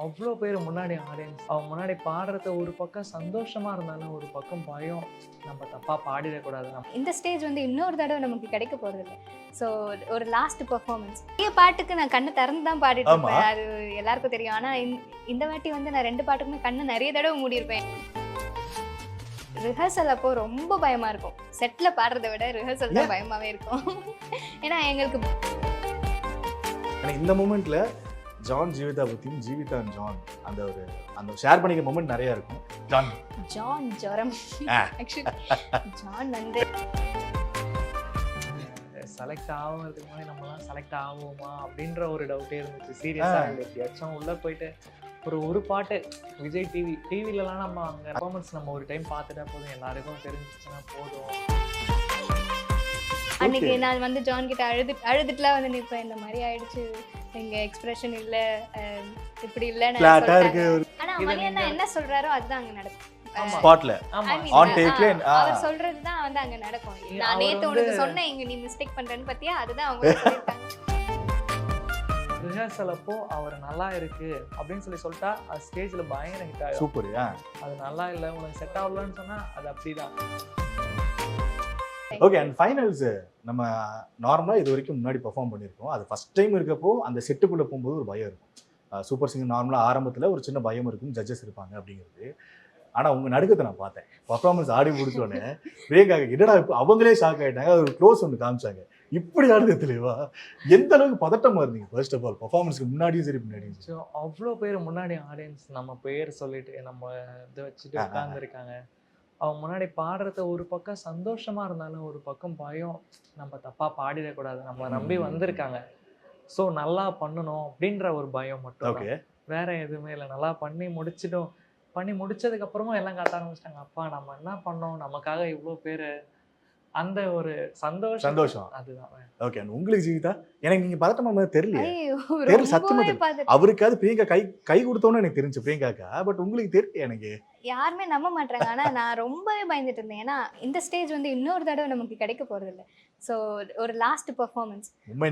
அவ்வளோ பேர் முன்னாடி ஆடியன்ஸ் அவன் முன்னாடி பாடுறத ஒரு பக்கம் சந்தோஷமா இருந்தாலும் ஒரு பக்கம் பயம். நம்ம தப்பா பாடிடக்கூடாது நம்ம இந்த ஸ்டேஜ் வந்து இன்னொரு தடவை நமக்கு கிடைக்க போறது இல்லை. ஸோ ஒரு லாஸ்ட் பெர்ஃபார்மன்ஸ் நிறைய பாட்டுக்கு நான் கண்ணை திறந்து தான் பாடிட்டு. இருப்பேன். அது எல்லாருக்கும் தெரியும். ஆனா இந்த- வாட்டி வந்து நான் ரெண்டு பாட்டுக்குமே கண்ணை நிறைய தடவை மூடியிருப்பேன். ரிஹர்சல் அப்போ ரொம்ப பயமா இருக்கும். செட்ல பாடுறதை விட ரிஹர்சல் தான் பயமாவே இருக்கும். ஏன்னா எங்களுக்கு இந்த மூமெண்ட்ல ஜான் ஜீவிதா பத்தியும் ஜீவிதா ஜான் அந்த ஒரு அந்த ஷேர் பண்ணிக்கிற மூமெண்ட் நிறைய இருக்கும். ஜான் ஜான் ஜரம். ஜான் வந்து செலக்ட் ஆகுறதுக்கு முன்னாடி நம்மலாம் செலக்ட் ஆகுவோமா அப்படின்ற ஒரு டவுட்டே இருந்துச்சு. சீரியஸா எப்படியாச்சும் உள்ள போயிட்டு ஒரு ஒரு பாட்டு விஜய் டிவி டிவிலலாம் நம்ம அங்கே பர்ஃபார்மன்ஸ் நம்ம ஒரு டைம் பார்த்துட்டா போதும். எல்லாருக்கும் தெரிஞ்சிச்சுன்னா போதும். அன்னைக்கு நான் வந்து ஜான் கிட்ட அழுது அழுதுட்டுலாம் வந்து நிற்பேன் இந்த மாதிரி ஆயிடுச்சு. எங்க எக்ஸ்பிரஷன் இல்ல இப்படி இல்லைன்னு பிளாட்டா இருக்கு சொல்லிட்டாங்க. ஆனா இதை மணி அண்ணா நீங்க- என்ன சொல்றாரோ அதுதான் அங்க நடக்கும். ஸ்பாட்ல ஆமா. I mean, On ah, take ல, ஆ. அவர் சொல்றது தான் வந்து அங்க நடக்கும். நான் நேத்து உனக்கு சொன்னேன் இங்க நீ மிஸ்டேக் பண்றேன்னு பத்தியா? அதுதான் அவங்க சொல்லிருக்காங்க ரிஹர்சல் அப்போ அவர் நல்லா இருக்கு அப்படின்னு சொல்லி சொல்லிட்டா அது ஸ்டேஜ்ல பயங்கர ஹிட் ஆகும் சூப்பர் அது நல்லா இல்லை உனக்கு செட் ஆகலன்னு சொன்னா அது அப்படிதான். ஓகே அண்ட் ஃபைனல்ஸ் நம்ம நார்மலாக இது வரைக்கும் முன்னாடி பெர்ஃபார்ம் பண்ணியிருக்கோம். அது ஃபர்ஸ்ட் டைம் இருக்கப்போ அந்த செட்டுக்குள்ளே போகும்போது ஒரு பயம் இருக்கும். சூப்பர் சிங்கர் நார்மலாக ஆரம்பத்தில் ஒரு சின்ன பயம் இருக்கும் ஜட்ஜஸ் இருப்பாங்க அப்படிங்கிறது. ஆனால் உங்கள் நடுக்கத்தை நான் பார்த்தேன். பர்ஃபார்மன்ஸ் ஆடி முடிச்சோடனே பிரியங்கா என்னடா இப்போ அவங்களே ஷாக் ஆகிட்டாங்க அது ஒரு க்ளோஸ் ஒன்று காமிச்சாங்க. இப்படி ஆடுது தெளிவா? எந்த அளவுக்கு பதட்டமா இருந்தீங்க ஃபர்ஸ்ட் ஆஃப் ஆல் பர்ஃபார்மன்ஸ்க்கு முன்னாடியும் சரி பின்னாடியும் சரி. ஸோ அவ்வளோ பேர் முன்னாடி ஆடியன்ஸ் நம்ம பேர் சொல்லிட்டு நம்ம இதை வச்சுட்டு. உட்காந்துருக்காங்க அவங்க முன்னாடி பாடுறத ஒரு பக்கம் சந்தோஷமா இருந்தாலும் ஒரு பக்கம் பயம். நம்ம தப்பா பாடிடக்கூடாது நம்மளை நம்பி. வந்திருக்காங்க. ஸோ நல்லா பண்ணணும் அப்படின்ற ஒரு பயம் மட்டும். வேற எதுவுமே இல்லை. நல்லா பண்ணி முடிச்சிட்டோம். பண்ணி முடிச்சதுக்கு அப்புறமா எல்லாம் காட்ட ஆரம்பிச்சிட்டாங்க. அப்பா நம்ம என்ன பண்ணோம்? நமக்காக இவ்வளோ பேர் அந்த ஒரு சந்தோஷம் சந்தோஷம். அதுதான். ஓகே உங்களுக்கு ஜீவிதா? எனக்கு நீங்க பதட்டமா மாதிரி தெரியல தெரியல, சத்தியமா தெரியல. அவருக்காவது பிரியங்கா கை கை கொடுத்தோன்னு எனக்கு தெரிஞ்சு பிரியங்காக்கா. பட் உங்களுக்கு தெரியல எனக்கு. யாருமே நம்ப மாட்டாங்க ஆனா நான் ரொம்பவே பயந்துட்டு இருந்தேன். ஏன்னா இந்த ஸ்டேஜ் வந்து இன்னொரு தடவை நமக்கு கிடைக்க போறது இல்லை ஸோ ஒரு லாஸ்ட் பெர்ஃபார்மன்ஸ்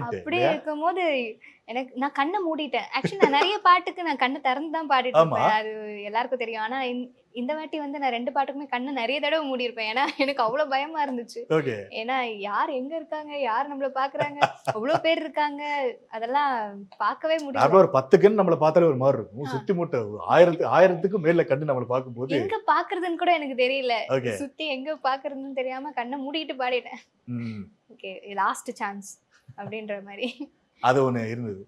அப்படி இருக்கும்போது எனக்கு நான் கண்ணை மூடிட்டேன். ஆக்சுவலி நான் நிறைய பாட்டுக்கு நான் கண்ணை திறந்து தான் பாடிட்டு. இருப்பேன். அது எல்லாருக்கும் தெரியும். ஆனா இந்த- வாட்டி வந்து நான் ரெண்டு பாட்டுக்குமே கண்ணை நிறைய தடவை மூடியிருப்பேன். ஏன்னா எனக்கு அவ்வளவு பயமா இருந்துச்சு. ஏன்னா யார் எங்க இருக்காங்க? யார் நம்மள பாக்குறாங்க? அவ்வளவு பேர் இருக்காங்க. அதெல்லாம் பார்க்கவே முடியல. நார்மலா ஒரு பத்து கண் நம்மளை பார்த்தாலே ஒரு மாதிரி இருக்கும். சுத்தி மூட்டை ஆயிரத்து ஆயிரத்துக்கும் மேல கண்டு நம்மளை பார்க்கும்போது எங்க பாக்குறதுன்னு கூட எனக்கு தெரியல. சுத்தி எங்க பாக்குறதுன்னு தெரியாம கண்ணை மூடிட்டு பாடிட்டேன். ஓகே லாஸ்ட் சான்ஸ் அப்படின்ற மாதிரி. அது ஒன்று இருந்தது.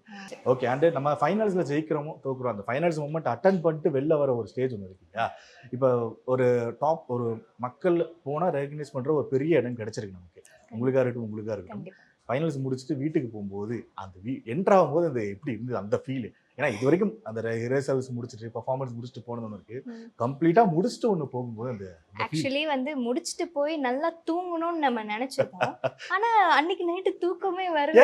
ஓகே அண்டு நம்ம ஃபைனல்ஸில் ஜெயிக்கிறோமோ தோக்குறோம் அந்த ஃபைனல்ஸ் மூமெண்ட் அட்டன் பண்ணிட்டு வெளில வர ஒரு ஸ்டேஜ் ஒன்று இருக்கு இல்லையா? இப்போ ஒரு டாப் ஒரு மக்கள் போனால் ரெகக்னைஸ் பண்ணுற ஒரு பெரிய இடம் கிடைச்சிருக்கு நமக்கு. உங்களுக்காக இருக்கட்டும் உங்களுக்காக இருக்கட்டும். ஃபைனல்ஸ் முடிச்சுட்டு வீட்டுக்கு போகும்போது அந்த வீ என்ட்ரு ஆகும்போது அந்த எப்படி இருந்தது அந்த ஃபீல் ஏன்னா இது வரைக்கும் அந்த ரிஹர்சல்ஸ் முடிச்சுட்டு பர்ஃபார்மன்ஸ் முடிச்சுட்டு போனது ஒன்று இருக்கு. ம். கம்ப்ளீட்டாக முடிச்சுட்டு ஒன்று போகும்போது அந்த. ஆக்சுவலி வந்து முடிச்சுட்டு போய் நல்லா தூங்கணும்னு நம்ம நினைச்சிருப்போம். ஆனா அன்னைக்கு நைட்டு தூக்கமே வரல.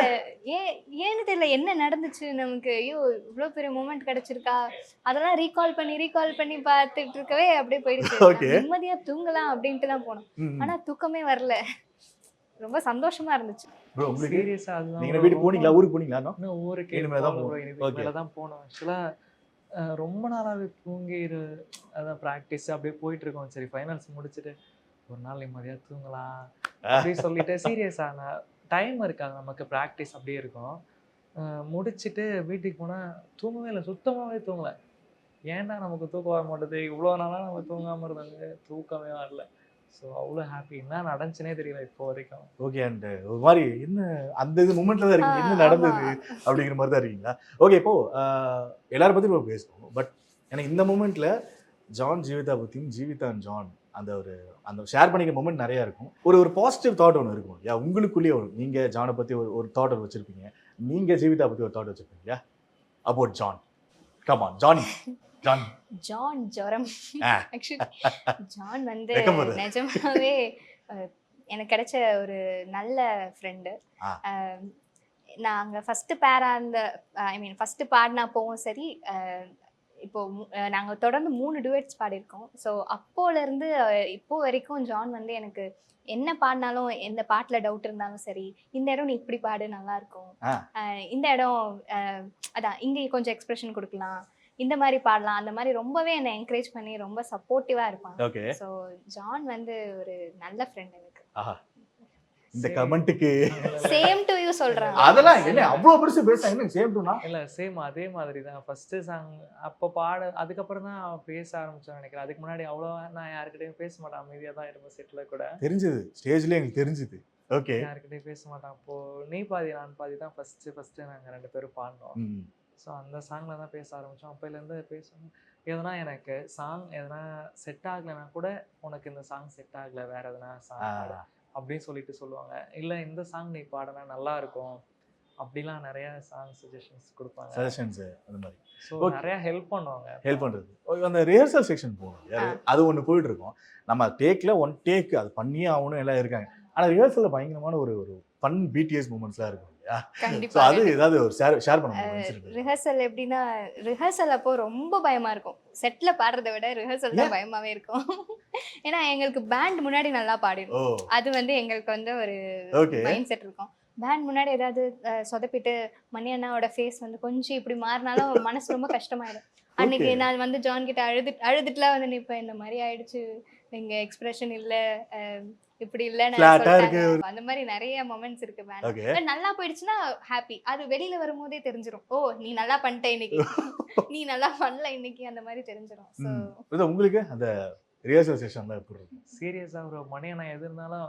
ஏன்? ஏன்னு தெரியல என்ன நடந்துச்சு நமக்கு? ஐயோ இவ்வளவு பெரிய மூமெண்ட் கிடைச்சிருக்கா? அதெல்லாம் ரீகால் பண்ணி ரீகால் பண்ணி பார்த்துட்டு இருக்கவே அப்படியே போயிடுச்சு. நிம்மதியா தூங்கலாம் அப்படின்ட்டு தான் போனோம் ஆனா தூக்கமே வரல. ரொம்ப சந்தோஷமா இருந்துச்சு. Bro உங்களுக்கு சீரியஸா அதுதான் நீங்க. வீட்டுக்கு போனீங்களா? ஊருக்கு போனீங்களா இன்னும்? இன்னும் ஊருக்கு இனிமேல் தான் Okay. மேல தான் போகணும் ஆக்சுவலாக ரொம்ப நாளாவே தூங்கி இரு- அதான் ப்ராக்டிஸ் அப்படியே போயிட்டு இருக்கோம் சரி ஃபைனல்ஸ் முடிச்சுட்டு ஒரு நாள் நிம்மதியா தூங்கலாம் அப்படின்னு சொல்லிட்டு சீரியஸா நான் டைம் இருக்காது. நமக்கு ப்ராக்டிஸ் அப்படியே இருக்கும். முடிச்சிட்டு வீட்டுக்கு போனா தூங்கவே இல்லை சுத்தமாவே தூங்கல. ஏன்டா நமக்கு தூக்கம் வர மாட்டேது? இவ்வளோ நாளா நம்ம தூங்காம இருந்தாங்க தூக்கமே வரல. ஸோ அவ்வளோ ஹாப்பி என்ன நடந்துச்சுனே தெரியல இப்போ வரைக்கும். ஓகே அண்ட் ஒரு மாதிரி என்ன அந்த இது மூமெண்ட்ல தான் இருக்கீங்க. என்ன நடந்தது. அப்படிங்கிற மாதிரி தான் இருக்கீங்களா? ஓகே இப்போ ஆஹ், எல்லாரும் பத்தி நம்ம பேசுவோம். பட் எனக்கு இந்த மூமெண்ட்ல ஜான் ஜீவிதா பத்தியும் ஜீவிதா and ஜான் அந்த ஒரு அந்த ஷேர் பண்ணிக்கிற மூமெண்ட் நிறைய இருக்கும். ஒரு ஒரு பாசிட்டிவ் தாட் ஒன்று இருக்கும். யா உங்களுக்குள்ளேயே வரும் நீங்க ஜானை பத்தி ஒரு ஒரு தாட் வச்சிருப்பீங்க. நீங்க ஜீவிதா பத்தி ஒரு தாட் வச்சிருப்பீங்க. இல்லையா அபவுட் ஜான் கமான் ஜானி ஜான் ஜான் ஜரம் ஜான் வந்து. நிஜமாவே எனக்கு கிடைச்ச ஒரு நல்ல ஃப்ரெண்டு. நாங்கள் ஃபஸ்ட்டு பேரா இருந்த ஐ மீன் ஃபஸ்ட்டு பாடினப்போவும் சரி அஹ், இப்போ மு- அஹ், நாங்க தொடர்ந்து மூணு டுவெட்ஸ் பாடியிருக்கோம். ஸோ அப்போலேருந்து இப்போ வரைக்கும் ஜான் வந்து எனக்கு என்ன பாடினாலும் எந்த பாட்டில் டவுட் இருந்தாலும் சரி இந்த இடம் நீ இப்படி பாடு நல்லா இருக்கும். இந்த இடம் அதான் இங்கே கொஞ்சம் எக்ஸ்பிரஷன் கொடுக்கலாம். இந்த மாதிரி பாடலாம். அந்த மாதிரி ரொம்பவே என்னை என்கரேஜ் பண்ணி ரொம்ப சப்போர்ட்டிவா இருப்பாங்க. ஓகே ஸோ ஜான் வந்து ஒரு நல்ல ஃப்ரெண்ட் எனக்கு. இந்த. கமெண்ட்டுக்கு சேம் டு யூ சொல்றேன். அதெல்லாம் என்ன அவ்வளவு பெருசு பேச என்ன சேம் டுனா இல்ல சேம் அதே மாதிரி தான். ஃபர்ஸ்ட் சாங் அப்போ பாட அதுக்கப்புறம் தான் பேச ஆரம்பிச்சான் நினைக்கிறேன். அதுக்கு முன்னாடி அவ்வளோ நான் யாருக்கிட்டையும் பேச மாட்டேன். அமைதியா தான் இருப்பேன் செட்டில் கூட. தெரிஞ்சது. ஸ்டேஜ்ல எங்களுக்கு தெரிஞ்சது. ஓகே யாருக்கிட்டையும் பேச மாட்டான். அப்போ நீ பாதி நான் பாதி தான் ஃபர்ஸ்ட் ஃபர்ஸ்ட் நாங்க ரெண்டு பேரும் பாடினோம். ஸோ அந்த சாங்ல தான் பேச ஆரம்பிச்சோம். அப்போலேருந்து பேசணும் எதனா எனக்கு சாங் எதனா செட் ஆகலைன்னா கூட உனக்கு இந்த சாங் செட் ஆகல வேற எதனா சாங் அப்படின்னு சொல்லிட்டு சொல்லுவாங்க. இல்ல இந்த சாங் நீ பாடினா நல்லா இருக்கும். அப்படிலாம் நிறைய சாங் சஜஷன்ஸ் கொடுப்பாங்க. சஜஷன்ஸ் அந்த மாதிரி. ஸோ. நிறைய ஹெல்ப் பண்ணுவாங்க. ஹெல்ப் பண்றது. ஓ, அந்த ரிஹர்சல் செக்ஷன் போகணும்? அது ஒன்று போயிட்டு இருக்கோம். நம்ம டேக்ல ஒன் டேக் அது பண்ணியே ஆகணும் எல்லாம் இருக்காங்க. ஆனா ரிஹர்சல்ல பயங்கரமான ஒரு ஒரு ஃபன் பிடிஎஸ் மூமெண்ட்ஸ்லாம் இருக்கும். இல்லையா? ஸோ அது ஏதாவது ஒரு ஷேர் ஷேர் பண்ண ரிஹர்சல் எப்படின்னா ரிஹர்சல் அப்போ ரொம்ப பயமா இருக்கும். செட்ல பாடுறதை விட ரிஹர்சல் தான்? பயமாவே இருக்கும். ஏன்னா எங்களுக்கு பேண்ட் முன்னாடி நல்லா பாடிடும் அது வந்து எங்களுக்கு வந்து ஒரு மைண்ட் செட் இருக்கும். பேண்ட் முன்னாடி ஏதாவது சொதப்பிட்டு மணி அண்ணாவோட ஃபேஸ் வந்து கொஞ்சம் இப்படி மாறினாலும் மனசு ரொம்ப கஷ்டமாயிடும். அன்னைக்கு. நான் வந்து ஜான் கிட்ட அழுது அழுதுட்டுலாம் வந்து நிப்பேன். இந்த மாதிரி ஆயிடுச்சு. எங்க எக்ஸ்பிரஷன் இல்ல. இப்படி சொல்லிட்டாங்க. அந்த மாதிரி நிறைய மொமெண்ட்ஸ் இருக்கு ஓகே நல்லா போயிடுச்சுன்னா ஹாப்பி அது வெளியில வரும்போதே தெரிஞ்சிரும். ஓ நீ நல்லா பண்ணிட்ட இன்னைக்கு. நீ நல்லா பண்ணல இன்னைக்கு. அந்த மாதிரி இது உங்களுக்கு அந்த ரிஹர்சல் செஷன்லாம் எப்படி இருக்கும்? சீரியஸா ஒரு மணி நான் எது இருந்தாலும்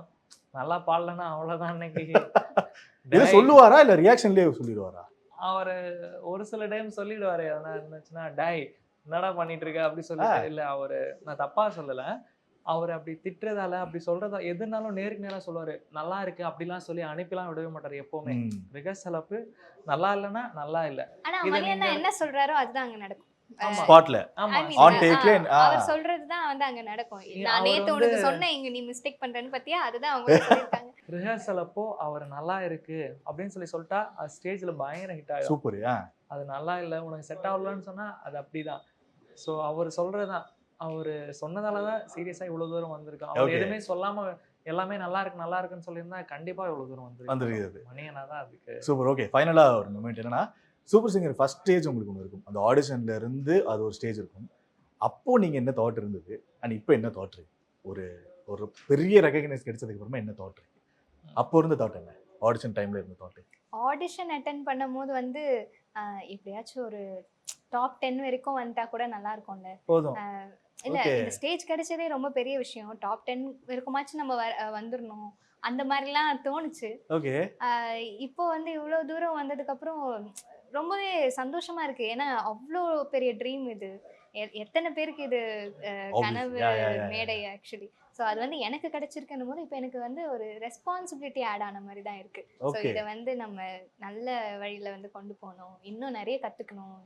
நல்லா பாடலன்னா அவ்வளவுதான் இன்னைக்கு. சொல்லுவாரா? இல்ல ரியாக்ஷன்லயே சொல்லிடுவாரா? அவரு ஒரு சில டைம் சொல்லிடுவாரு. எதனா இருந்துச்சுன்னா டேய் என்னடா பண்ணிட்டு இருக்க? அப்படி சொல்லிட்டு. இல்ல அவரு நான் தப்பா சொல்லல. அவர் அப்படி திட்டுறதால அப்படி சொல்றதா எதுனாலும் நேருக்கு நேரா சொல்லுவாரு நல்லா இருக்கு அப்படிலாம் சொல்லி அனுப்பிலாம் விடவே மாட்டாரு எப்பவுமே. ம். ரிஹர்சல் அப்ப நல்லா இல்லைன்னா நல்லா இல்ல. என்ன சொல்றாரோ அதுதான் அங்க நடக்கும். அவர் சொல்றதுதான் வந்து அங்க நடக்கும். நான் நேத்து உனக்கு சொன்னேன் இங்க நீ மிஸ்டேக் பண்றேன்னு பாத்தியா? அதுதான் அவங்க சொல்லிருக்காங்க ரிஹர்சல் அப்போ அவர் நல்லா இருக்கு அப்படின்னு சொல்லி சொல்லிட்டா அது ஸ்டேஜ்ல பயங்கர ஹிட் ஆகும் சூப்பர் அது நல்லா இல்லை உனக்கு செட் ஆகலன்னு சொன்னா அது அப்படிதான். ஸோ அவர் சொல்றதுதான். அவர் சொன்னதால தான் சீரியஸா இவ்வளவு தூரம் வந்திருக்கோம் அவர். எதுவுமே சொல்லாம எல்லாமே நல்லா இருக்கு நல்லா இருக்குன்னு சொல்லியிருந்தா கண்டிப்பா இவ்வளவு தூரம் வந்திருக்கு வந்திருக்குது. மணியனா தான் அதுக்கு. சூப்பர். ஓகே ஃபைனலா ஒரு மூமெண்ட் என்னன்னா சூப்பர் சிங்கர் ஃபர்ஸ்ட் ஸ்டேஜ் உங்களுக்கு ஒன்று இருக்கும். அந்த ஆடிஷன்ல இருந்து அது ஒரு ஸ்டேஜ் இருக்கும். அப்போ நீங்க என்ன தாட் இருந்தது? அண்ட் இப்போ என்ன தாட் இருக்கு? ஒரு ஒரு பெரிய ரெகக்னைஸ் கிடைச்சதுக்கு அப்புறமா என்ன தாட் இருக்கு? அப்போ இருந்த தாட் என்ன? ஆடிஷன் டைம்ல இருந்த தாட் ஆடிஷன் அட்டன் பண்ணும்போது வந்து எப்படியாச்சும் ஒரு டாப் டென் வரைக்கும் வந்துட்டா கூட நல்லா இருக்கும்ல. போதும். இல்ல. இந்த ஸ்டேஜ் கிடைச்சதே ரொம்ப பெரிய விஷயம். டாப் டென் வரைக்குமாச்சும் நம்ம வந்துடணும் அந்த மாதிரிலாம் தோணுச்சு. இப்போ வந்து இவ்வளோ தூரம் வந்ததுக்கு அப்புறம் ரொம்பவே சந்தோஷமா இருக்கு. ஏன்னா அவ்வளோ பெரிய ட்ரீம் இது. எத்தனை பேருக்கு இது. கனவு மேடை ஆக்சுவலி ஸோ அது வந்து எனக்கு கிடைச்சிருக்கணும் போது இப்போ எனக்கு வந்து ஒரு ரெஸ்பான்சிபிலிட்டி ஆட் ஆன மாதிரி தான் இருக்கு. ஸோ இதை வந்து நம்ம நல்ல வழியில வந்து கொண்டு போகணும். இன்னும் நிறைய கத்துக்கணும்.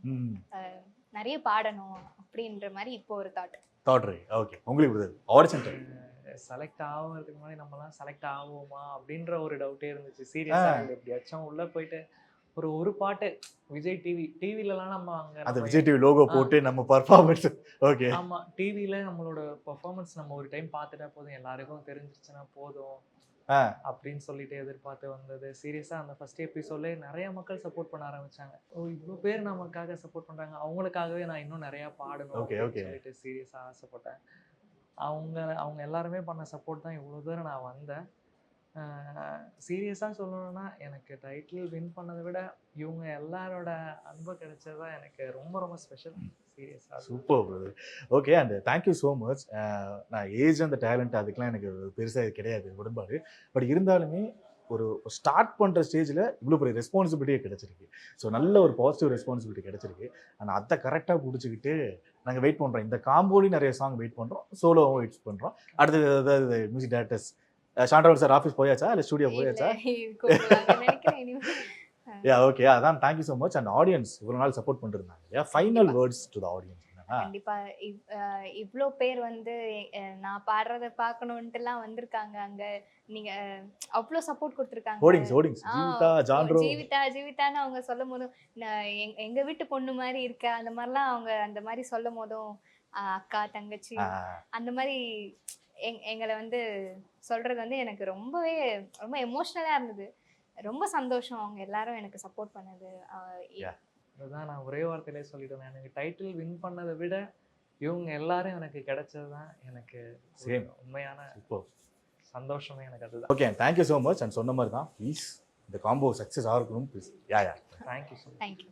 நிறைய பாடணும் அப்படின்ற மாதிரி இப்போ ஒரு தாட் தாட் ஓகே உங்களுக்கு ஆடிஷன் டைம் செலக்ட் ஆகுறதுக்கு முன்னாடி நம்மலாம் செலக்ட் ஆகுவோமா அப்படின்ற ஒரு டவுட்டே இருந்துச்சு. சீரியஸா எப்படியாச்சும் உள்ள போயிட்டு ஒரு ஒரு பாட்டு விஜய் டிவி டிவிலலாம் நம்ம அங்க அந்த விஜய் டிவி லோகோ போட்டு நம்ம பர்ஃபார்மன்ஸ் ஓகே ஆமா. டிவில நம்மளோட பெர்ஃபார்மன்ஸ் நம்ம ஒரு டைம் பார்த்துட்டா போதும். எல்லாருக்கும் தெரிஞ்சிருச்சுன்னா போதும். அப்படின்னு சொல்லிட்டு எதிர்பார்த்து வந்தது. சீரியஸா அந்த ஃபர்ஸ்ட் எபிசோட்ல நிறைய மக்கள் சப்போர்ட் பண்ண ஆரம்பிச்சாங்க. ஓ இவ்வளோ பேர் நமக்காக சப்போர்ட் பண்றாங்க. அவங்களுக்காகவே நான் இன்னும் நிறைய பாடணும். சொல்லிட்டு சீரியஸா ஆசைப்பட்டேன். அவங்க அவங்க எல்லாருமே பண்ண சப்போர்ட் தான் இவ்வளோ தூரம் நான் வந்தேன். சீரியஸாக சொல்லணும்னா எனக்கு டைட்டில் வின் பண்ணதை விட இவங்க எல்லாரோட அன்பு கிடைச்சதா எனக்கு ரொம்ப ரொம்ப ஸ்பெஷல் சீரியஸாக super brother okay and thank you so much நான் ஏஜ் அந்த டேலண்ட் அதுக்கெலாம் எனக்கு பெருசாக கிடையாது உடன்பாடு. பட் இருந்தாலுமே ஒரு ஸ்டார்ட் பண்ணுற ஸ்டேஜில் இவ்வளோ பெரிய ரெஸ்பான்சிபிலிட்டியே கிடச்சிருக்கு. ஸோ நல்ல ஒரு பாசிட்டிவ் ரெஸ்பான்சிபிலிட்டி கிடச்சிருக்கு. ஆனால் அதை கரெக்டாக பிடிச்சிக்கிட்டு நாங்கள் வெயிட் பண்ணுறோம் இந்த காம்போலையும் நிறைய சாங் வெயிட் பண்ணுறோம் சோலோவும் வெயிட் பண்ணுறோம் அடுத்தது அதாவது மியூசிக் டேரக்டர்ஸ் சாண்டவர் சார் ஆஃபீஸ் போயாச்சா? இல்லை ஸ்டூடியோ போயாச்சா. யா ஓகே அதான் thank you so much and audience இவ்வளோ நாள் சப்போர்ட் பண்ணிருந்தாங்க இல்லையா? Final words to the audience கண்டிப்பா. இவ்- அஹ் இவ்ளோ பேர் வந்து நான் பாடுறத பார்க்கணுன்ட்டுலாம் வந்திருக்காங்க அங்க. நீங்க அவ்வளோ சப்போர்ட் கொடுத்துருக்காங்க. ஹோர்டிங்ஸ் ஹோர்டிங்ஸ் ஜீவிதா ஜான்ரோ ஜீவிதா ஜீவிதான்னு அவங்க சொல்லும் போதும் நான் எங்க- வீட்டு பொண்ணு மாதிரி இருக்க அந்த மாதிரிலாம் அவங்க அந்த மாதிரி சொல்லும் போதும் அக்கா தங்கச்சி அந்த மாதிரி எங் எங்களை வந்து சொல்றது வந்து எனக்கு ரொம்பவே ரொம்ப எமோஷ்னலா இருந்தது. ரொம்ப சந்தோஷம். அவங்க எல்லாரும் எனக்கு சப்போர்ட் பண்ணது. அதுதான் நான் ஒரே வார்த்தையிலே சொல்லிடுவேன் எனக்கு டைட்டில் வின் பண்ணதை விட இவங்க எல்லாரும் எனக்கு கிடைச்சது தான் எனக்கு Same. உண்மையான சூப்பர் சந்தோஷமே எனக்கு அதுதான். Okay thank you so much and சொன்ன மாதிரி தான் ப்ளீஸ் இந்த காம்போ சக்ஸஸ் ஆகணும் please yeah yeah thank you so thank you